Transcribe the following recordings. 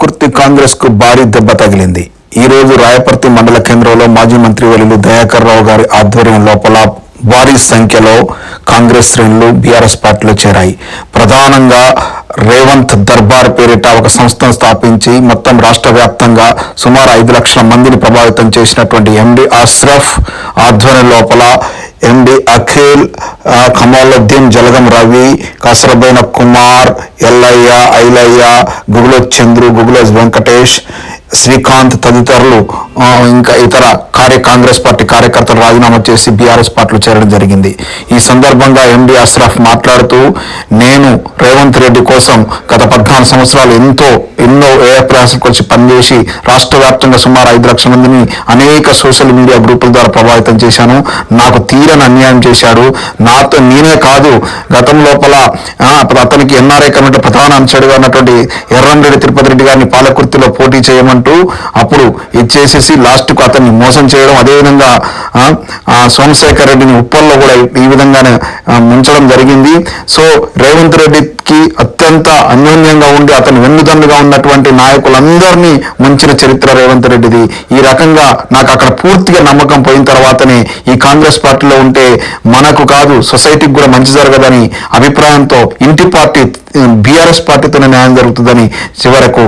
కుర్తి కాంగ్రెస్కు భారీ దెబ్బ తగిలింది. ఈ రోజు రాయపర్తి మండల కేంద్రంలో మాజీ మంత్రి వర్యులు దయాకర్ రావు గారి ఆధ్వర్యం లోపల భారీ సంఖ్యలో కాంగ్రెస్ శ్రేణులు బీఆర్ఎస్ పార్టీలో చేరాయి. ప్రధానంగా రేవంత్ దర్బార్ పేరిట ఒక సంస్థను స్థాపించి మొత్తం రాష్ట్ర వ్యాప్తంగా సుమారు ఐదు లక్షల మందిని ప్రభావితం చేసినటువంటి ఎండి అష్రఫ్ ఆధ్వర్యం లోపల ఎండి అఖిల్ కమాలుద్దీన్ జలగం రవి కసరబైన కుమార్ ఎల్లయ్య ఐలయ్య గుగులోజ్ చంద్రు గుగులోజ్ వెంకటేష్ శ్రీకాంత్ తదితరులు ఇంకా ఇతర కార్య కాంగ్రెస్ పార్టీ కార్యకర్తలు రాజీనామా చేసి బీఆర్ఎస్ పార్టీలో చేరడం జరిగింది. ఈ సందర్భంగా ఎండి అష్రఫ్ మాట్లాడుతూ నేను రేవంత్ రెడ్డి కోసం గత పద్నాలుగు సంవత్సరాలు ఎంతో ఎన్నో ఏ వచ్చి పనిచేసి రాష్ట్ర వ్యాప్తంగా సుమారు ఐదు లక్షల మందిని అనేక సోషల్ మీడియా గ్రూపుల ద్వారా ప్రభావితం చేశాను. నాకు తీరని అన్యాయం చేశాడు. నాతో నేనే కాదు గతం లోపల అతనికి ఎన్ఆర్ఐ కమిటీ ప్రధాన అంశాడుగా ఉన్నటువంటి ఎర్రంరెడ్డి తిరుపతి రెడ్డి గారిని పాలకుర్తిలో పోటీ చేయమంటూ అప్పుడు ఇచ్చేసేసి లాస్ట్కు అతన్ని మోసం చేయడం. అదేవిధంగా ఆ, సోమశేఖర్ రెడ్డిని ఉప్పల్లో కూడా ఈ విధంగానే ముంచడం జరిగింది. సో రేవంత్ రెడ్డికి అత్యంత అన్యోన్యంగా ఉండి అతను వెన్నుదన్నుగా ఉన్నటువంటి నాయకులందరినీ ముంచిన చరిత్ర రేవంత్ రెడ్డిది. ఈ రకంగా నాకు అక్కడ పూర్తిగా నమ్మకం పోయిన తర్వాతనే ఈ కాంగ్రెస్ పార్టీలో ఉంటే మనకు కాదు సొసైటీకి కూడా మంచి జరగదని అభిప్రాయంతో ఇంటి పార్టీ బీఆర్ఎస్ పార్టీతోనే న్యాయం జరుగుతుందని చివరకు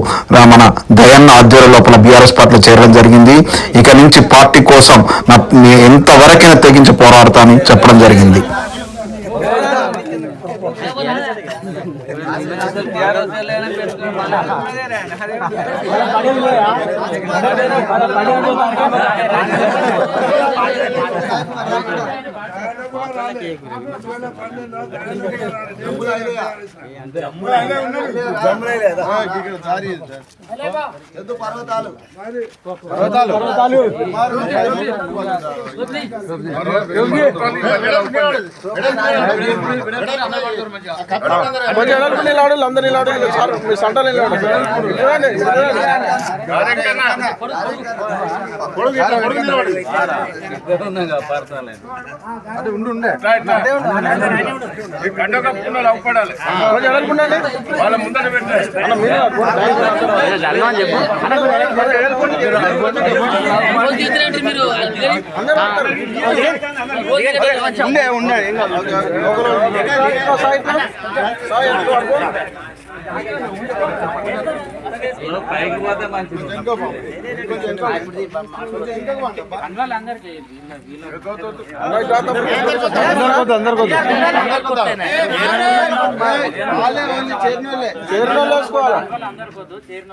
మన దయన్న ఆధ్వర్యం లోపల బీఆర్ఎస్ పార్టీలో చేరడం జరిగింది. ఇక నుంచి పార్టీ కోసం నా నే- ఎంతవరకైనా తెగించి పోరాడతానని చెప్పడం జరిగింది. కొంచెం ఎడల్పు నిలబడి అందరు నిలబడి సార్ మీ సంటలు చూడండి. కొంచెం ఎడల్పు ఉండండి. అన్న, మీరు అందరూ ఉంటారు. సాయి ఇట్లా. సాయి ఎడల్పు పడుకో. అన్న, ఇట్లా తప్పు. చేరిన వాళ్ళు వేసుకోవాలి చేరిన